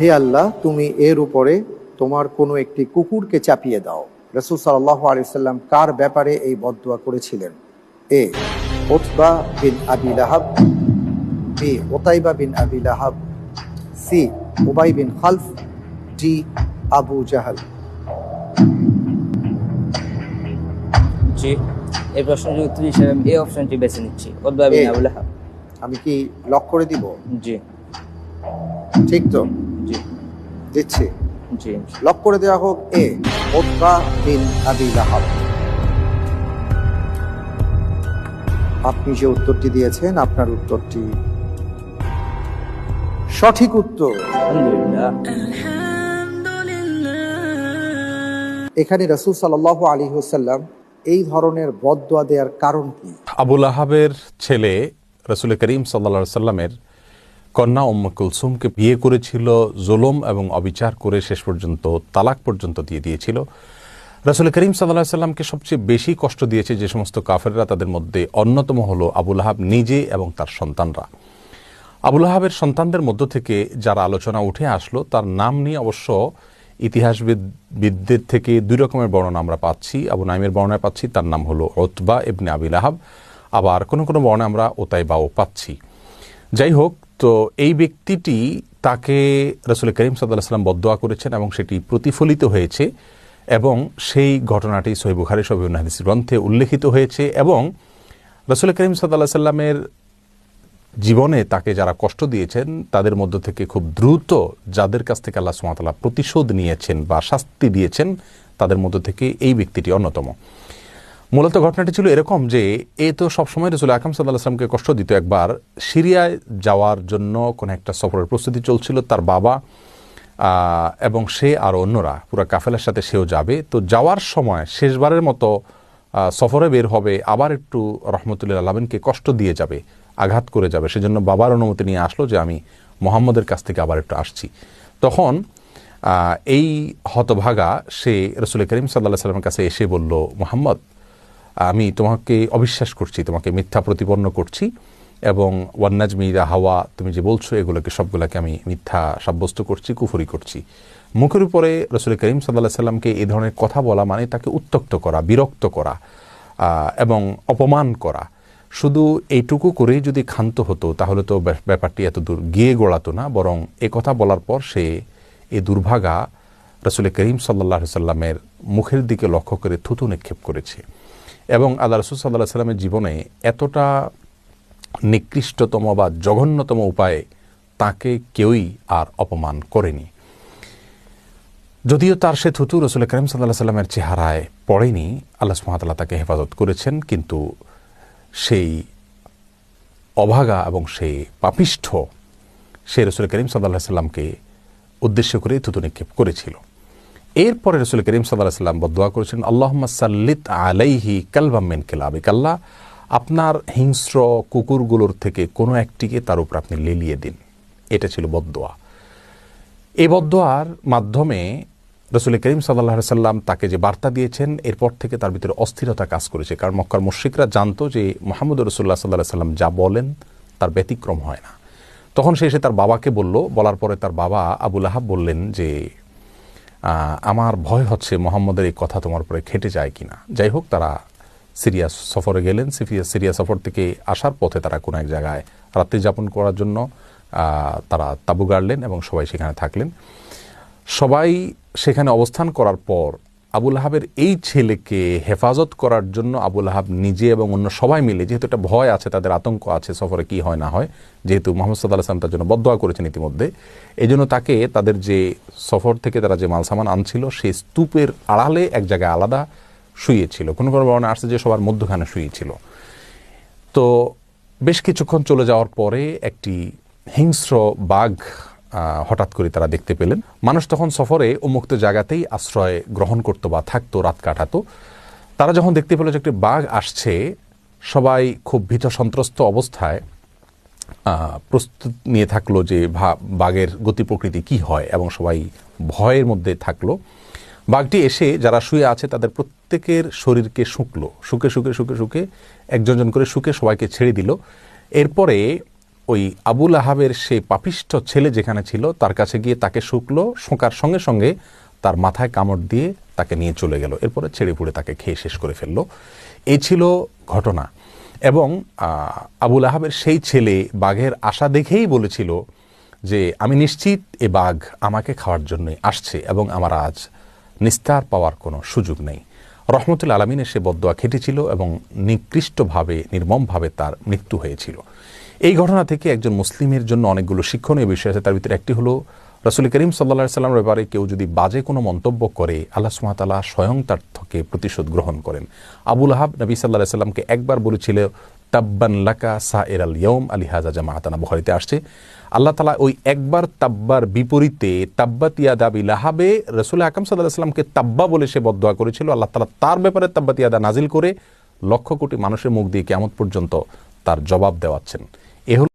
হে আল্লাহ তুমি এর উপরে তোমার কোনো একটি কুকুরকে চাপিয়ে দাও। রসুল সাল্লাহ আলিয়াল্লাম কার ব্যাপারে এই বদুয়া করেছিলেন? এ ওতবা বিন Abi Lahab. B Otaiba bin Abi Lahab. C Ubai bin Khalaf. D Abu Jahl. জি এই প্রশ্নের উত্তর হিসেবে আমি এই অপশনটি বেছে নিচ্ছি। উদ্বা বিন এ। আবুল আহাব আমি কি লক করে দিব? জি। ঠিক তো? জি। দিচ্ছি। জি লক করে দেওয়া হোক এ ওতবা বিন আবি লাহাব। আপনি যে উত্তরটি দিয়েছেন আপনার উত্তরটি সঠিক উত্তর। আলহামদুলিল্লাহ। এখানে রসুল সাল্লাহ আলী হুসাল্লাম এই ধরনের বদোয়া দেওয়ার কারণ কি? আবুল আহাবের ছেলে রসুল করিম সাল্লা সাল্লামের কন্যা উম্ম কুলসুমকে বিয়ে করেছিল, জুলুম এবং অবিচার করে শেষ পর্যন্ত তালাক পর্যন্ত দিয়ে দিয়েছিল। রসুল করিম সাল্লাহ সাল্লামকে সবচেয়ে বেশি কষ্ট দিয়েছে যে সমস্ত কাফেররা তাদের মধ্যে অন্যতম হলো আবুল আহাব নিজে এবং তার সন্তানরা। আবুল আহাবের সন্তানদের মধ্য থেকে যারা আলোচনা উঠে আসলো, তার নাম নিয়ে অবশ্য ইতিহাসবিদদের থেকে দুই রকমের বর্ণনা আমরা পাচ্ছি। আবু নাইমের বর্ণনায় পাচ্ছি, তার নাম হলো ওতবা ইবনে আবিল আহাব আবার কোনো কোনো বর্ণে আমরা ওতাইবাও পাচ্ছি। যাই হোক, তো এই ব্যক্তিটি তাকে রসুল করিম সাল্লাহ সাল্লাম বদোয়া করেছেন এবং সেটি প্রতিফলিত হয়েছে এবং সেই ঘটনাটি সহি বুখারি সবি হাদিস গ্রন্থে উল্লেখিত হয়েছে এবং রসুল করিম সাল্লাহ সাল্লামের জীবনে তাকে যারা কষ্ট দিয়েছেন, তাদের মধ্য থেকে খুব দ্রুত যাদের কাছ থেকে আল্লাহ সুমাতাল্লাহ প্রতিশোধ নিয়েছেন বা শাস্তি দিয়েছেন, তাদের মধ্য থেকে এই ব্যক্তিটি অন্যতম। মূলত ঘটনাটি ছিল এরকম যে, এ তো সবসময় রসুল আকাম সাল্লাহ আসলামকে কষ্ট দিত একবার। সিরিয়ায় যাওয়ার জন্য কোনো একটা সফরের প্রস্তুতি চলছিল তার বাবা এবং সে আর অন্যরা। পুরো কাফেলার সাথে সেও যাবে। তো যাওয়ার সময় শেষবারের মতো সফরে বের হবে, আবার একটু রহমতুল্লাহ আলমিনকে কষ্ট দিয়ে যাবে, আঘাত করে যাবে। সেজন্য বাবার অনুমতি নিয়ে আসলো যে, আমি মোহাম্মদের কাছ থেকে আবার একটু আসছি। তখন এই হতভাগা সে রসুল করিম সাল্লাহ সাল্লামের কাছে এসে বলল, মোহাম্মদ আমি তোমাকে অবিশ্বাস করছি, তোমাকে মিথ্যা প্রতিপন্ন করছি এবং ওয়ান্নাজমিরা হাওয়া, তুমি যে বলছো, এগুলোকে সবগুলোকে আমি মিথ্যা সাব্যস্ত করছি, কুফরি করছি। মুখের উপরে রসুল করিম সাল্লাহ সাল্লামকে এই ধরনের কথা বলা মানে তাকে উত্তক্ত করা, বিরক্ত করা এবং অপমান করা। শুধু এইটুকু করেই যদি ক্ষান্ত হতো, তাহলে তো ব্যাপ- ব্যাপারটি এত দূর গিয়ে গোড়াতো না, বরং এ কথা বলার পর সে এ দুর্ভাগা রসুল করিম সাল্লাহ সাল্লামের মুখের দিকে লক্ষ্য করে থুতু নিক্ষেপ করেছে। এবং আল্লাহ রসুল সাল্লাহ সাল্লামের জীবনে এতটা নিকৃষ্টতম বা জঘন্যতম উপায়ে তাকে কেউই আর অপমান করেনি। যদিও তার সে থুতু রসুল করিম সাল্লাহ সাল্লামের চেহারায় পড়েনি, আল্লাহ সুহামতাল্লাহ তাকে হেফাজত করেছেন, কিন্তু সেই অভাগা এবং সেই পাপিষ্ঠ সে রসুল করিম সাল্লাহ সাল্লামকে উদ্দেশ্য করে থুতু নিক্ষেপ করেছিল। এরপরে রসুল করিম সাল্লাম বদোয়া করেছেন আল্লাহ সাল্লিত আলাইহি কালবাম্মেন কেলাবিক। আল্লাহ, আপনার হিংস্র কুকুরগুলোর থেকে কোনো একটিকে তার উপর আপনি লেলিয়ে দিন। এটা ছিল বদোয়া। এই বদোয়ার মাধ্যমে রসুল করিম সাল্লাহ সাল্লাম তাকে যে বার্তা দিয়েছেন, এরপর থেকে তার ভিতরে অস্থিরতা কাজ করেছে। কারণ মক্কার মুশ্রিকরা জানতো যে মোহাম্মদ রসুল্লাহ সাল্লাহ সাল্লাম যা বলেন, তার ব্যতিক্রম হয় না। তখন সে এসে তার বাবাকে বলল, বলার পরে তার বাবা আবুল আহাব বললেন যে আমার ভয় হচ্ছে মোহাম্মদের এই কথা তোমার উপরে খেটে যায় কিনা। যাই হোক, তারা সিরিয়া সফরে গেলেন। সিফিয়া সিরিয়া সফর থেকে আসার পথে তারা কোনো এক জায়গায় রাত্রি যাপন করার জন্য তারা তাবু গাড়লেন এবং সবাই সেখানে থাকলেন। সবাই সেখানে অবস্থান করার পর আবুল আহাবের এই ছেলেকে হেফাজত করার জন্য আবুল আহাব নিজে এবং অন্য সবাই মিলে, যেহেতু একটা ভয় আছে, তাদের আতঙ্ক আছে সফরে কি হয়, না হয়, যেহেতু মোহাম্মদ সাল্লাহ আসলাম তার জন্য বদোয়া করেছেন ইতিমধ্যে এই জন্য তাকে তাদের যে সফর থেকে তারা যে মালসামান আনছিল সেই স্তূপের আড়ালে এক জায়গায় আলাদা শুয়েছিল। কোনো কোনো বর্ণে আসছে যে সবার মধ্যখানে শুয়েছিল। তো বেশ কিছুক্ষণ চলে যাওয়ার পরে একটি হিংস্র বাঘ হঠাৎ করে তারা দেখতে পেলেন। মানুষ তখন সফরে উন্মুক্ত জায়গাতেই আশ্রয় গ্রহণ করতো বা থাকতো, রাত কাটাতো। তারা যখন দেখতে পেল যে একটি বাঘ আসছে, সবাই খুব ভীত সন্ত্রস্ত অবস্থায় প্রস্তুত নিয়ে থাকল যে বাঘের গতি প্রকৃতি কী হয় এবং সবাই ভয়ের মধ্যে থাকল। বাঘটি এসে যারা শুয়ে আছে তাদের প্রত্যেকের শরীরকে শুকলো। শুকে শুকে শুকে শুকে, একজন জন করে শুকে সবাইকে ছেড়ে দিল। এরপরে ওই আবুল আহাবের সেই পাপিষ্ঠ ছেলে যেখানে ছিল, তার কাছে গিয়ে তাকে শুকলো, শোঁকার সঙ্গে সঙ্গে তার মাথায় কামড় দিয়ে তাকে নিয়ে চলে গেল। এরপরে ছেড়ে পুড়ে তাকে খেয়ে শেষ করে ফেলল। এই ছিল ঘটনা। এবং আবুল আহাবের সেই ছেলে বাঘের আশা দেখেই বলেছিল যে, আমি নিশ্চিত এ বাঘ আমাকে খাওয়ার জন্যই আসছে এবং আমার আজ নিস্তার পাওয়ার কোনো সুযোগ নেই। রহমতুল আলমিনের সে বদোয়া খেটেছিল এবং নিকৃষ্টভাবে, নির্মমভাবে তার মৃত্যু হয়েছিল। এই ঘটনা থেকে একজন মুসলিমের জন্য অনেকগুলো শিক্ষণীয় বিষয় আছে। তার ভিতরে একটি হলো, রসুল করিম সাল্লা সাল্লামের ব্যাপারে কেউ যদি বাজে কোনো মন্তব্য করে, আল্লাহ সুমাতালা স্বয়ং তার থেকে প্রতিশোধ গ্রহণ করেন। আবুল আহাব নবী সাল্লাহ সাল্লামকে একবার বলেছিল, তাব্বান লাকা সা এর আল ইয়ম আলী হাজা জামাতানা বুখারিতে আসছে, আল্লাহ তালা ওই একবার তাব্বার বিপরীতে, তাব্বাত ইয়াদা আবি লাহাবে, রসুল আকাম সাল্লাহ সাল্লামকে তাব্বা বলে সে বদোয়া করেছিল। আল্লাহ তালা তার ব্যাপারে তাব্বাত ইয়াদা নাজিল করে লক্ষ কোটি মানুষের মুখ দিয়ে কেমন পর্যন্ত তার জবাব দেওয়াচ্ছেন। এ হল